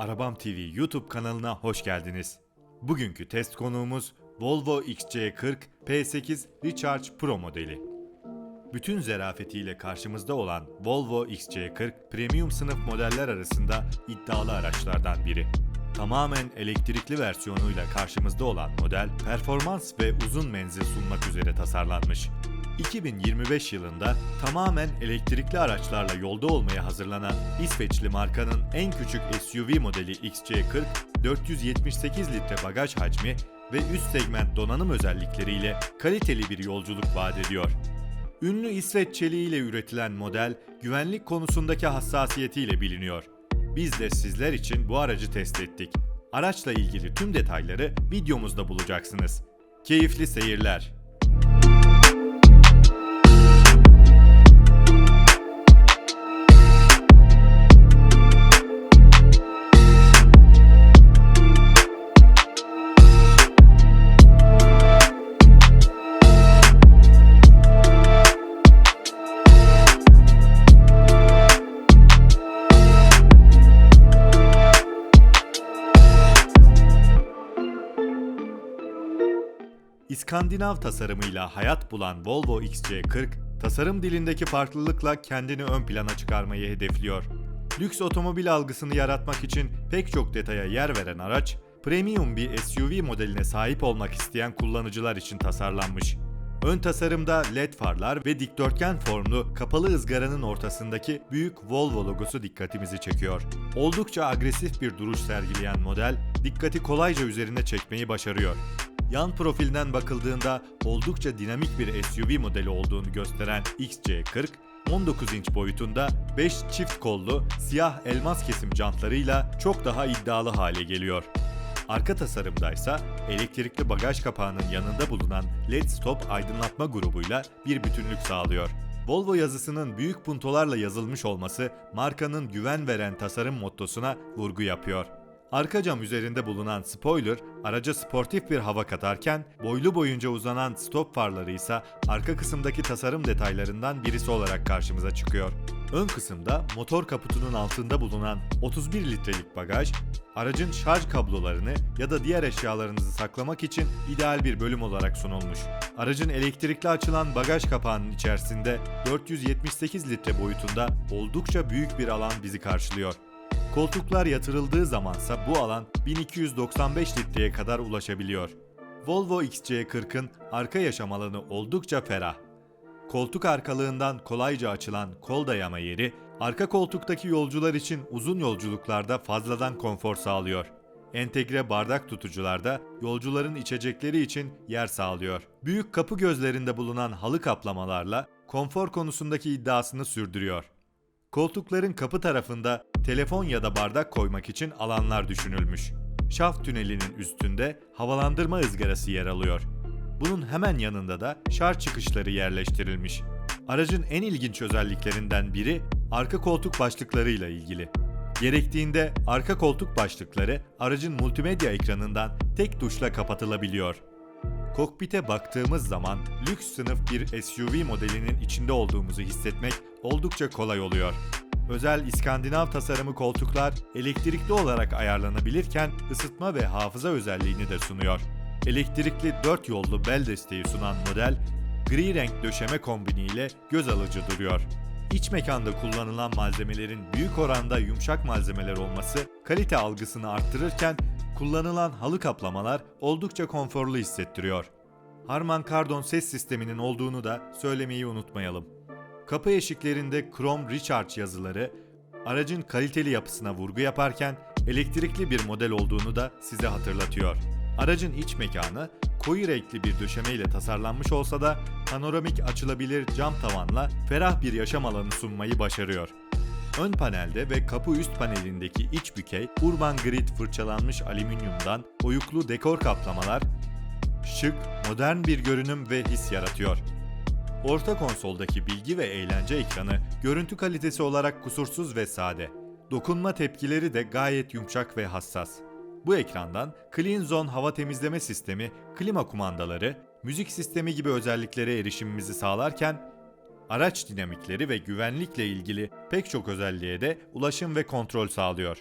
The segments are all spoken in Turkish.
Arabam TV YouTube kanalına hoş geldiniz. Bugünkü test konuğumuz Volvo XC40 P8 Recharge Pro modeli. Bütün zerafetiyle karşımızda olan Volvo XC40 premium sınıf modeller arasında iddialı araçlardan biri. Tamamen elektrikli versiyonuyla karşımızda olan model performans ve uzun menzil sunmak üzere tasarlanmış. 2025 yılında tamamen elektrikli araçlarla yolda olmaya hazırlanan İsveçli markanın en küçük SUV modeli XC40, 478 litre bagaj hacmi ve üst segment donanım özellikleriyle kaliteli bir yolculuk vaat ediyor. Ünlü İsveç çeliğiyle üretilen model güvenlik konusundaki hassasiyetiyle biliniyor. Biz de sizler için bu aracı test ettik. Araçla ilgili tüm detayları videomuzda bulacaksınız. Keyifli seyirler. İskandinav tasarımıyla hayat bulan Volvo XC40, tasarım dilindeki farklılıkla kendini ön plana çıkarmayı hedefliyor. Lüks otomobil algısını yaratmak için pek çok detaya yer veren araç, premium bir SUV modeline sahip olmak isteyen kullanıcılar için tasarlanmış. Ön tasarımda led farlar ve dikdörtgen formlu kapalı ızgaranın ortasındaki büyük Volvo logosu dikkatimizi çekiyor. Oldukça agresif bir duruş sergileyen model, dikkati kolayca üzerine çekmeyi başarıyor. Yan profilden bakıldığında oldukça dinamik bir SUV modeli olduğunu gösteren XC40, 19 inç boyutunda 5 çift kollu siyah elmas kesim jantlarıyla çok daha iddialı hale geliyor. Arka tasarımdaysa elektrikli bagaj kapağının yanında bulunan LED stop aydınlatma grubuyla bir bütünlük sağlıyor. Volvo yazısının büyük puntolarla yazılmış olması markanın güven veren tasarım mottosuna vurgu yapıyor. Arka cam üzerinde bulunan spoiler araca sportif bir hava katarken boylu boyunca uzanan stop farları ise arka kısımdaki tasarım detaylarından birisi olarak karşımıza çıkıyor. Ön kısımda motor kaputunun altında bulunan 31 litrelik bagaj, aracın şarj kablolarını ya da diğer eşyalarınızı saklamak için ideal bir bölüm olarak sunulmuş. Aracın elektrikli açılan bagaj kapağının içerisinde 478 litre boyutunda oldukça büyük bir alan bizi karşılıyor. Koltuklar yatırıldığı zamansa bu alan 1295 litreye kadar ulaşabiliyor. Volvo XC40'ın arka yaşam alanı oldukça ferah. Koltuk arkalığından kolayca açılan kol dayama yeri, arka koltuktaki yolcular için uzun yolculuklarda fazladan konfor sağlıyor. Entegre bardak tutucularda yolcuların içecekleri için yer sağlıyor. Büyük kapı gözlerinde bulunan halı kaplamalarla konfor konusundaki iddiasını sürdürüyor. Koltukların kapı tarafında telefon ya da bardak koymak için alanlar düşünülmüş. Şaft tünelinin üstünde havalandırma ızgarası yer alıyor. Bunun hemen yanında da şarj çıkışları yerleştirilmiş. Aracın en ilginç özelliklerinden biri arka koltuk başlıklarıyla ilgili. Gerektiğinde arka koltuk başlıkları aracın multimedya ekranından tek tuşla kapatılabiliyor. Kokpite baktığımız zaman lüks sınıf bir SUV modelinin içinde olduğumuzu hissetmek oldukça kolay oluyor. Özel İskandinav tasarımı koltuklar elektrikli olarak ayarlanabilirken ısıtma ve hafıza özelliğini de sunuyor. Elektrikli 4 yollu bel desteği sunan model, gri renk döşeme kombiniyle göz alıcı duruyor. İç mekanda kullanılan malzemelerin büyük oranda yumuşak malzemeler olması kalite algısını arttırırken kullanılan halı kaplamalar oldukça konforlu hissettiriyor. Harman Kardon ses sisteminin olduğunu da söylemeyi unutmayalım. Kapı eşiklerinde Chrome Recharge yazıları aracın kaliteli yapısına vurgu yaparken elektrikli bir model olduğunu da size hatırlatıyor. Aracın iç mekanı koyu renkli bir döşemeyle tasarlanmış olsa da panoramik açılabilir cam tavanla ferah bir yaşam alanı sunmayı başarıyor. Ön panelde ve kapı üst panelindeki iç bükey Urban Grid fırçalanmış alüminyumdan oyuklu dekor kaplamalar şık, modern bir görünüm ve his yaratıyor. Orta konsoldaki bilgi ve eğlence ekranı görüntü kalitesi olarak kusursuz ve sade. Dokunma tepkileri de gayet yumuşak ve hassas. Bu ekrandan Clean Zone hava temizleme sistemi, klima kumandaları, müzik sistemi gibi özelliklere erişimimizi sağlarken araç dinamikleri ve güvenlikle ilgili pek çok özelliğe de ulaşım ve kontrol sağlıyor.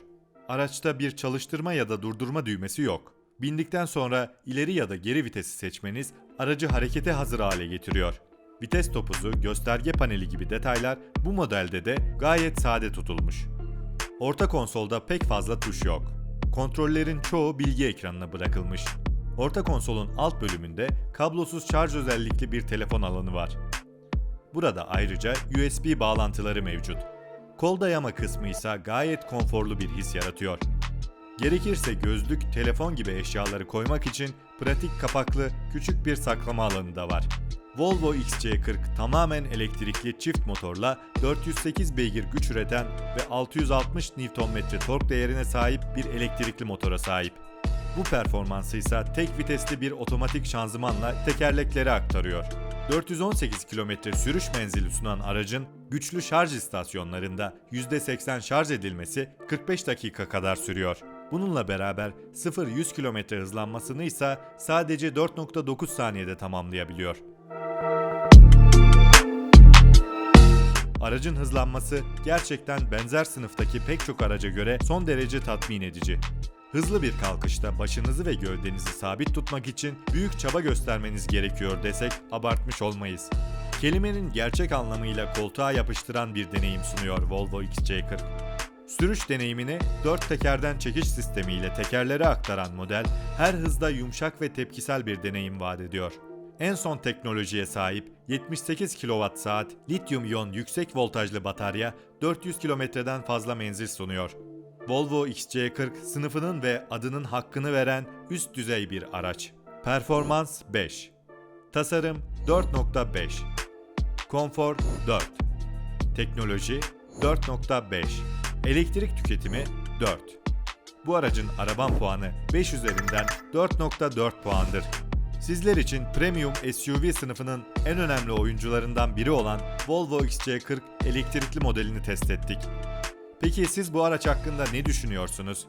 araçta bir çalıştırma ya da durdurma düğmesi yok. Bindikten sonra ileri ya da geri vitesi seçmeniz aracı harekete hazır hale getiriyor. Vites topuzu, gösterge paneli gibi detaylar bu modelde de gayet sade tutulmuş. Orta konsolda pek fazla tuş yok. Kontrollerin çoğu bilgi ekranına bırakılmış. Orta konsolun alt bölümünde kablosuz şarj özellikli bir telefon alanı var. Burada ayrıca USB bağlantıları mevcut. Kol dayama kısmı ise gayet konforlu bir his yaratıyor. Gerekirse gözlük, telefon gibi eşyaları koymak için pratik kapaklı küçük bir saklama alanı da var. Volvo XC40 tamamen elektrikli çift motorla 408 beygir güç üreten ve 660 Nm tork değerine sahip bir elektrikli motora sahip. Bu performansı ise tek vitesli bir otomatik şanzımanla tekerleklere aktarıyor. 418 km sürüş menzili sunan aracın güçlü şarj istasyonlarında %80 şarj edilmesi 45 dakika kadar sürüyor. Bununla beraber 0-100 km hızlanmasını ise sadece 4.9 saniyede tamamlayabiliyor. Aracın hızlanması gerçekten benzer sınıftaki pek çok araca göre son derece tatmin edici. Hızlı bir kalkışta başınızı ve gövdenizi sabit tutmak için büyük çaba göstermeniz gerekiyor desek abartmış olmayız. Kelimenin gerçek anlamıyla koltuğa yapıştıran bir deneyim sunuyor Volvo XC40. Sürüş deneyimini dört tekerden çekiş sistemiyle tekerlere aktaran model her hızda yumuşak ve tepkisel bir deneyim vaat ediyor. En son teknolojiye sahip 78 kWh lityum iyon yüksek voltajlı batarya 400 kilometreden fazla menzil sunuyor. Volvo XC40 sınıfının ve adının hakkını veren üst düzey bir araç. Performans 5. Tasarım 4.5. Konfor 4. Teknoloji 4.5. Elektrik tüketimi 4. Bu aracın araban puanı 5 üzerinden 4.4 puandır. Sizler için premium SUV sınıfının en önemli oyuncularından biri olan Volvo XC40 elektrikli modelini test ettik. Peki siz bu araç hakkında ne düşünüyorsunuz?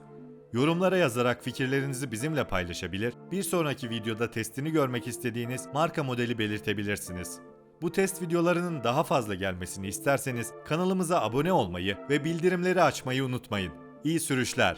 Yorumlara yazarak fikirlerinizi bizimle paylaşabilir, bir sonraki videoda testini görmek istediğiniz marka modeli belirtebilirsiniz. Bu test videolarının daha fazla gelmesini isterseniz kanalımıza abone olmayı ve bildirimleri açmayı unutmayın. İyi sürüşler.